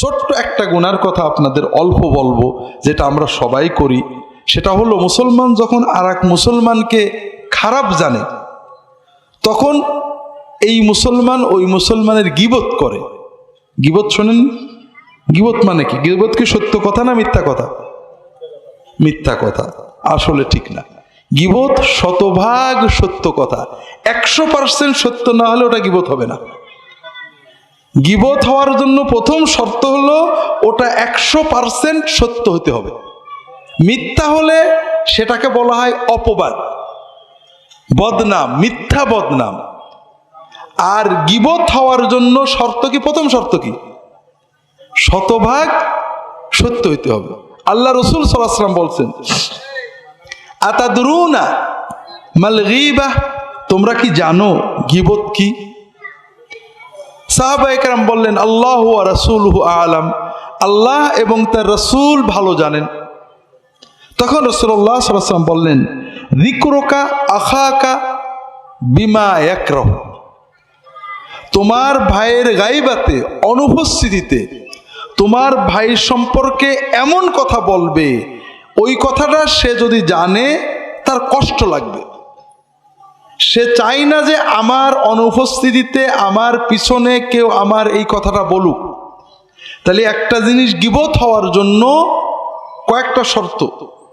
ছোট্ট একটা গুনার কথা আপনাদের অল্প বলব, যেটা আমরা সবাই করি। সেটা হলো মুসলমান যখন আর মুসলমানকে খারাপ জানে, তখন এই মুসলমান ওই মুসলমানের গিবত করে। গিবত শোনেন? গিবত মানে কি? গিবত কি সত্য কথা না মিথ্যা কথা? মিথ্যা কথা, আসলে ঠিক না। গিবত শতভাগ সত্য কথা। একশো পার্সেন্ট সত্য না হলে ওটা গিবত হবে না। গিবত হওয়ার জন্য প্রথম শর্ত হলো ওটা একশো পার্সেন্ট সত্য হতে হবে। মিথ্যা হলে সেটাকে বলা হয় অপবাদ। বদনাম, মিথ্যা বদনাম। আর গিবত হওয়ার জন্য শর্ত কি? প্রথম শর্ত কি? শতভাগ সত্য হইতে হবে। আল্লাহ রসুল সাল্লাম বলছেন, আতাদরুনা মাল গিবা? তোমরা কি জানো গিবত কি? সাহাবা একরাম বললেন, আল্লাহ রসুল আলাম। আল্লাহ এবং তার রসুল ভালো জানেন। তখন রসুল্লাহ সাল্লাম বললেন রিক্রোকা আখাকা বিমা একরহ তোমার ভাইয়ের গাইবাতে, অনুপস্থিতিতে তোমার ভাই সম্পর্কে এমন কথা বলবে, ওই কথাটা সে যদি জানে, তার কষ্ট লাগবে। সে চাই না যে আমার অনুপস্থিতিতে আমার পিছনে কেউ আমার এই কথাটা বলুক। তাহলে একটা জিনিস গিবত হওয়ার জন্য কয়েকটা শর্ত।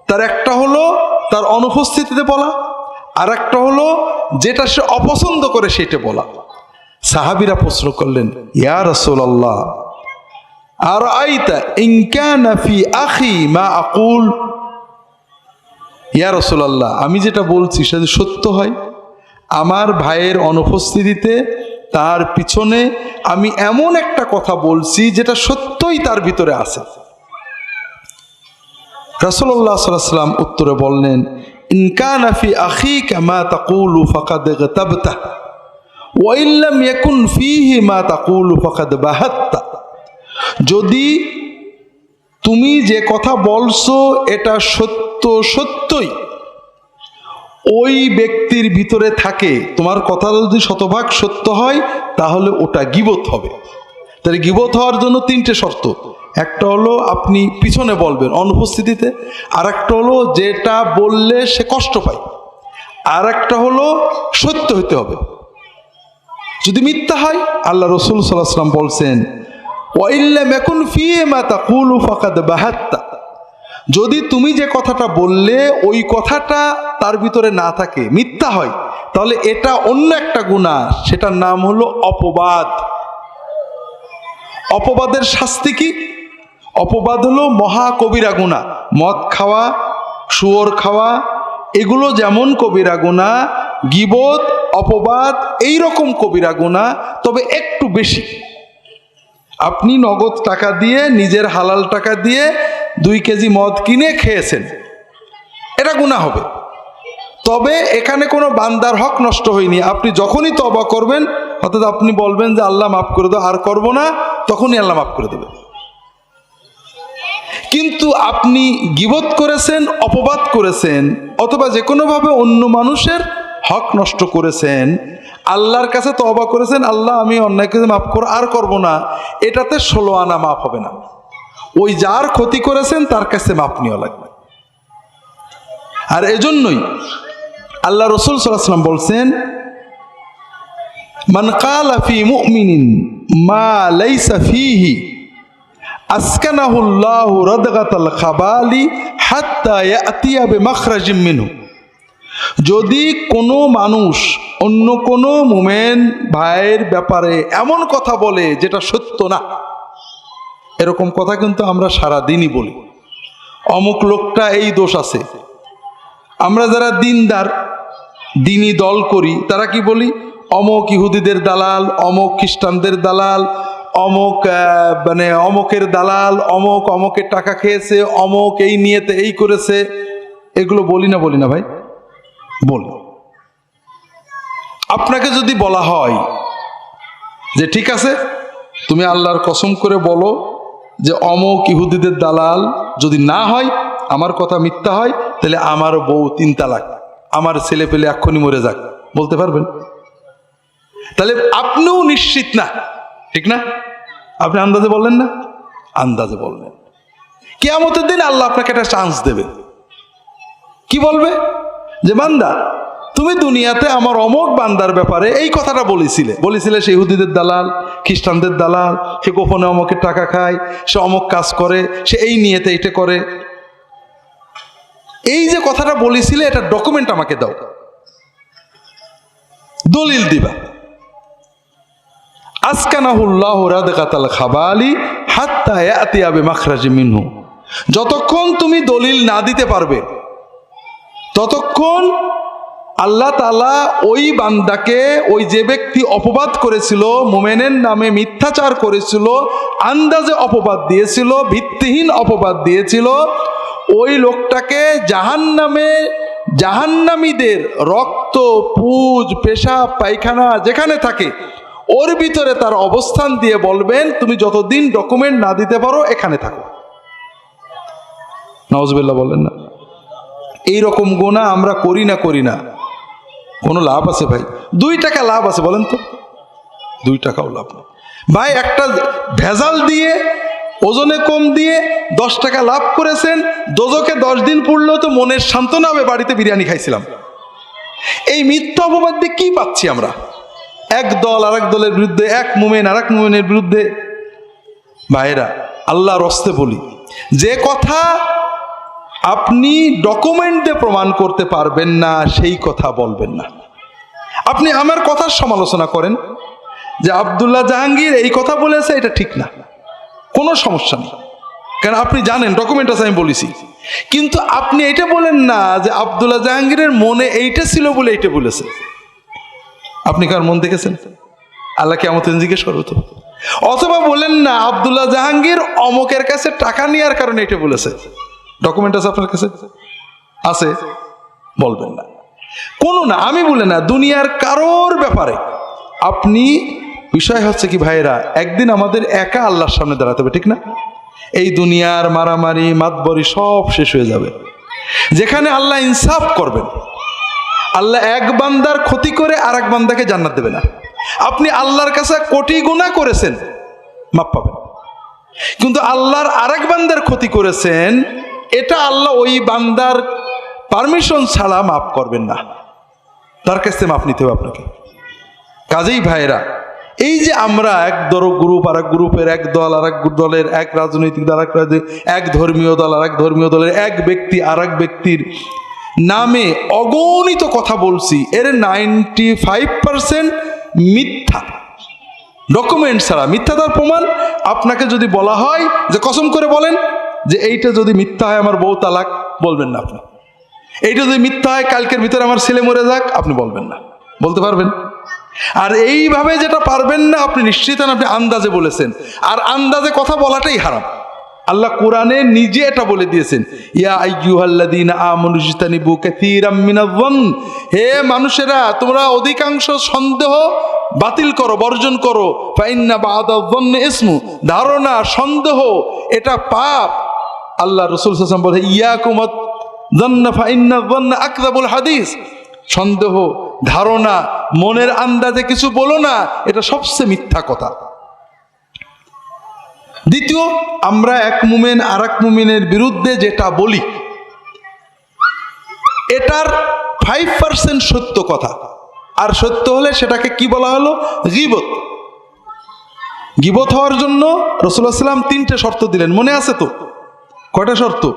তার একটা হলো তার অনুপস্থিতিতে বলা আর একটা হলো যেটা সে অপছন্দ করে সেটা বলা। সাহাবিরা প্রশ্ন করলেন, ইয়া রসোল্লাহ আর আইতা ইনকানাফি আখি মা আকুল? ইয়া রসোল্লাহ আমি যেটা বলছি সেটা সত্য হয়? আমার ভাইয়ের অনুপস্থিতিতে তার পিছনে আমি এমন একটা কথা বলছি যেটা সত্যই তার ভিতরে আছে। রসল্লাহ সাল্লাম উত্তরে বললেন ইনকানাফি আখি কামা তাকুলু ফাকাদ গতাবতা ওয়াইল্লাম ইয়াকুন ফিহি মা তাকুলু ফাকাদ বাহাত্তা। যদি তুমি যে কথা বলছো, এটা সত্য সত্যই ওই ব্যক্তির ভিতরে থাকে, তোমার কথা যদি শতভাগ সত্য হয়, তাহলে ওটা গিবত হবে। তাহলে গিবত হওয়ার জন্য তিনটে শর্ত। একটা হলো আপনি পিছনে বলবেন অনুপস্থিতিতে আর একটা হলো যেটা বললে সে কষ্ট পায়। আর একটা হলো সত্য হতে হবে। যদি মিথ্যা হয়, আল্লাহ রসুল সাল্লাহাম বলছেন, ওয়াইল্লাম এখন ফিয়ে মাতা কুলু ফাকাদ বাহাত্তা। যদি তুমি যে কথাটা বললে, ওই কথাটা তার ভিতরে না থাকে, মিথ্যা হয়, তাহলে এটা অন্য একটা গুণা। সেটার নাম হলো অপবাদ। অপবাদের শাস্তি কি? অপবাদ হলো মহা কবিরা গুণা। মদ খাওয়া, শুয়োর খাওয়া, এগুলো যেমন কবিরা গুণা, গিবত, অপবাদ এই রকম কবিরা গুণা, তবে একটু বেশি। আপনি নগদ টাকা দিয়ে, নিজের হালাল টাকা দিয়ে দুই কেজি মদ কিনে খেয়েছেন। এটা গুণা হবে। তবে এখানে কোনো বান্দার হক নষ্ট হয়নি। আপনি যখনই তবা করবেন, অর্থাৎ আপনি বলবেন যে, আল্লাহ মাফ করে দাও, আর করব না, তখনই আল্লাহ মাফ করে দেবে কিন্তু আপনি গিবত করেছেন, অপবাদ করেছেন, অথবা যে কোনোভাবে অন্য মানুষের হক নষ্ট করেছেন, আল্লাহর কাছে তবা করেছেন, আল্লাহ, আমি অন্যায় অন্যায়কে মাফ কর, আর করব না। এটাতে ষোলো আনা মাফ হবে না। ওই যার ক্ষতি করেছেন, তার কাছে মাপ নেওয়া লাগবে। আর এজন্যই আল্লাহ রসুল সাল্লাম বলছেন, মান কালা ফি মুমিনিন মা লাইসা ফিহি আসকানাহুল্লাহু রাদগাতাল খাবালি হাত্তা ইয়াতিয়া বিমাখরাজিম মিনহু। যদি কোনো মানুষ অন্য কোনো মুমেন ভাইয়ের ব্যাপারে এমন কথা বলে যেটা সত্য না এরকম কথা কিন্তু আমরা সারা দিনই বলি। অমুক লোকটা এই দোষ আছে। আমরা যারা দিনদার, দিনই দল করি, তারা কি বলি? অমক ইহুদিদের দালাল, অমক খ্রিস্টানদের দালাল, অমক মানে অমকের দালাল, অমক অমকের টাকা খেয়েছে, অমক এই নিয়েতে এই করেছে। এগুলো বলি না বলি না ভাই। বলি। আপনাকে যদি বলা হয় যে ঠিক আছে, তুমি আল্লাহর কসম করে বলো যে অমক ইহুদিদের দালাল যদি না হয়, আমার কথা মিথ্যা হয়, তাহলে আমার বউ তিন তালাক, আমার ছেলে পেলে এক্ষুনি মরে যাক, বলতে পারবেন? তাহলে আপনিও নিশ্চিত না, ঠিক না? আপনি আন্দাজে বললেন না? আন্দাজে বললেন। কেয়ামতের দিন আল্লাহ আপনাকে একটা চান্স দেবে কি বলবে? যে বান্দা তুমি দুনিয়াতে আমার অমক বান্দার ব্যাপারে এই কথাটা বলেছিলে। বলেছিলে সে ইহুদিদের দালাল, খ্রিস্টানদের দালাল, সে গোপনে অমকের টাকা খায়, সে অমক কাজ করে, সে এই নিয়েতে এটা করে। এই যে কথাটা বলেছিলে, এটা ডকুমেন্ট আমাকে দাও। দলিল দিবা। খাবালি আবে মাখরাজি যতক্ষণ তুমি দলিল না দিতে পারবে, ততক্ষণ আল্লাহ তালা ওই বান্দাকে ওই যে ব্যক্তি অপবাদ করেছিল, মোমেনের নামে মিথ্যাচার করেছিল, আন্দাজে অপবাদ দিয়েছিল, ভিত্তিহীন অপবাদ দিয়েছিল, ওই লোকটাকে জাহান নামে জাহান্নামীদের রক্ত, পুজ, পেশাব, পায়খানা যেখানে থাকে, ওর ভিতরে তার অবস্থান দিয়ে বলবেন, তুমি যতদিন ডকুমেন্ট না দিতে পারো, এখানে থাকো। নওয়াজবিল্লাহ বললেন না। এই রকম গোনা আমরা করি না করি না। কোনো লাভ আছে ভাই? দুই টাকা লাভ আছে, বলেন তো। দুই টাকাও লাভ নেই। ভাই, একটা ভেজাল দিয়ে, ওজনে কম দিয়ে দশ টাকা লাভ করেছেন দোজকে দশ দিন পড়লেও তো মনের সান্ত্বনা হবে, বাড়িতে বিরিয়ানি খাইছিলাম। এই মিথ্যা অপবাদ দিয়ে কি পাচ্ছি আমরা? এক দল আর দলের বিরুদ্ধে, এক মুমেন আর এক মুমেনের বিরুদ্ধে। ভাইরা আল্লাহর রস্তে বলি, যে কথা আপনি ডকুমেন্টে প্রমাণ করতে পারবেন না, সেই কথা বলবেন না। আপনি আমার কথার সমালোচনা করেন যে আবদুল্লাহ জাহাঙ্গীর এই কথা বলেছে, এটা ঠিক না। কোনো সমস্যা নেই। কারণ আপনি জানেন ডকুমেন্ট আছে, আমি বলেছি। কিন্তু আপনি এটা বলেন না যে আবদুল্লাহ জাহাঙ্গীরের মনে এইটা ছিল বলে এইটা বলেছে। আপনি কার মন দেখেছেন? আল্লাহ কেমন জিজ্ঞেস করব তো। অথবা বলেন না, আবদুল্লাহ জাহাঙ্গীর অমকের কাছে টাকা নেওয়ার কারণে এটা বলেছে। ডকুমেন্ট আছে আপনার কাছে? আছে? বলবেন না। কোনো না, আমি বলে না, দুনিয়ার কারোর ব্যাপারে। আপনি, বিষয় হচ্ছে কি ভাইয়েরা, একদিন আমাদের একা আল্লাহর সামনে দাঁড়াতে হবে, ঠিক না? এই দুনিয়ার মারামারি, মাতবরি সব শেষ হয়ে যাবে। যেখানে আল্লাহ ইনসাফ করবেন, আল্লাহ এক বান্দার ক্ষতি করে আর এক বান্দাকে জান্নাত দেবে না। আপনি আল্লাহর কাছে কোটি গুণা করেছেন, মাপ পাবেন। কিন্তু আল্লাহর আরেক বান্দার ক্ষতি করেছেন এটা আল্লাহ ওই বান্দার পারমিশন ছাড়া মাফ করবেন না। তার কাছ থেকে মাপ নিতে হবে আপনাকে। কাজেই ভাইরা এই যে আমরা এক দর গ্রুপ আর এক গ্রুপের এক দল আর এক দলের এক রাজনৈতিক দল আর এক ধর্মীয় দল আর এক ধর্মীয় দলের এক ব্যক্তি আর এক ব্যক্তির নামে অগণিত কথা বলছি। এর নাইনটি ফাইভ পার্সেন্ট মিথ্যা। ডকুমেন্ট ছাড়া। মিথ্যাতার প্রমাণ আপনাকে যদি বলা হয় যে কসম করে বলেন যে এইটা যদি মিথ্যা হয় আমার বউ তালাক, বলবেন না আপনি। এইটা যদি মিথ্যা হয় কালকের ভিতরে আমার ছেলে মরে যাক, আপনি বলবেন না। বলতে পারবেন? আর এইভাবে যেটা পারবেন না, আপনি নিশ্চিত আপনি আন্দাজে বলেছেন। আর আন্দাজে কথা বলাটাই হারাম। আল্লাহ কোরআনে নিজে এটা বলে দিয়েছেন, ইয়া হে মানুষেরা, তোমরা অধিকাংশ সন্দেহ বাতিল করো, বর্জন করো। ইসমু। ধারণা, সন্দেহ, এটা পাপ। আল্লাহ রাসূল ওয়াসাল্লাম বলে যন্না ফাইন্না হাদিস। সন্দেহ, ধারণা, মনের আন্দাজে কিছু বলো না, এটা সবচেয়ে মিথ্যা কথা। দ্বিতীয়, আমরা এক মুমেন আর এক মুমিনের বিরুদ্ধে যেটা বলি, এটার ফাইভ পার্সেন্ট সত্য কথা। আর সত্য হলে সেটাকে কি বলা হলো? গিবত। গিবত হওয়ার জন্য রসুল্লাহ সাল্লাম তিনটে শর্ত দিলেন, মনে আছে তো? কয়টা শর্ত?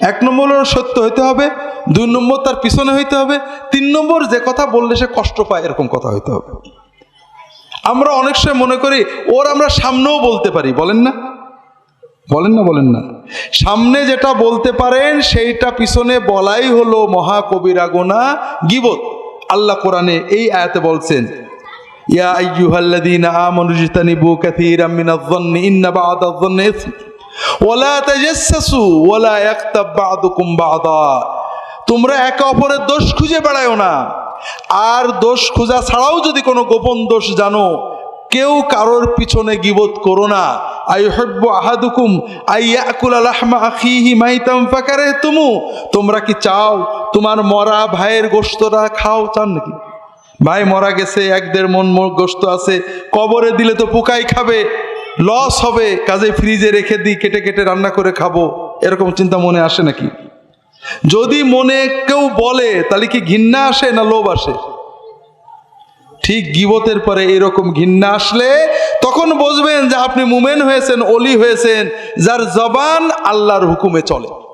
এক নম্বর সত্য হইতে হবে, দুই নম্বর তার পিছনে হইতে হবে, তিন নম্বর যে কথা বললে সে কষ্ট পায়, এরকম কথা হইতে হবে। আমরা অনেক সময় মনে করি, ওর আমরা সামনেও বলতে পারি, বলেন না? বলেন না বলেন না। সামনে যেটা বলতে পারেন, সেইটা পিছনে বলাই হলো মহাকবিরা গোনা গিবত। আল্লাহ কোরআনে এই আয়াতে বলছেন, ইয়া আইয়ুহাল্লাযীনা আমানু ইজতানিবু কাসীরাম মিনায-যন্নি ইন্না বা'দায-যন্নি ইসম। ওয়ালা তাজাসসু ওয়ালা ইয়াগতাব বা'দুকুম বা'দা। তোমরা একে অপরের দোষ খুঁজে বেড়ায়ও না। আর দোষ খোঁজা ছাড়াও যদি কোনো গোপন দোষ জানো, কেউ কারোর পিছনে গিবত করো না। আই হব্য আহাদুকুম মাইতাম ফাকারে তুমু তোমরা কি চাও তোমার মরা ভাইয়ের গোস্তটা খাও, চান নাকি? ভাই মরা গেছে, এক দেড় মন গোস্ত আছে, কবরে দিলে তো পোকাই খাবে। লস হবে কাজে ফ্রিজে রেখে দিই, কেটে কেটে রান্না করে খাব, এরকম চিন্তা মনে আসে নাকি? যদি মনে কেউ বলে, তাহলে কি ঘৃণা আসে না লোভ আসে? ঠিক গিবতের পরে এরকম ঘৃণা আসলে, তখন বুঝবেন যে আপনি মুমেন হয়েছেন, অলি হয়েছেন, যার জবান আল্লাহর হুকুমে চলে।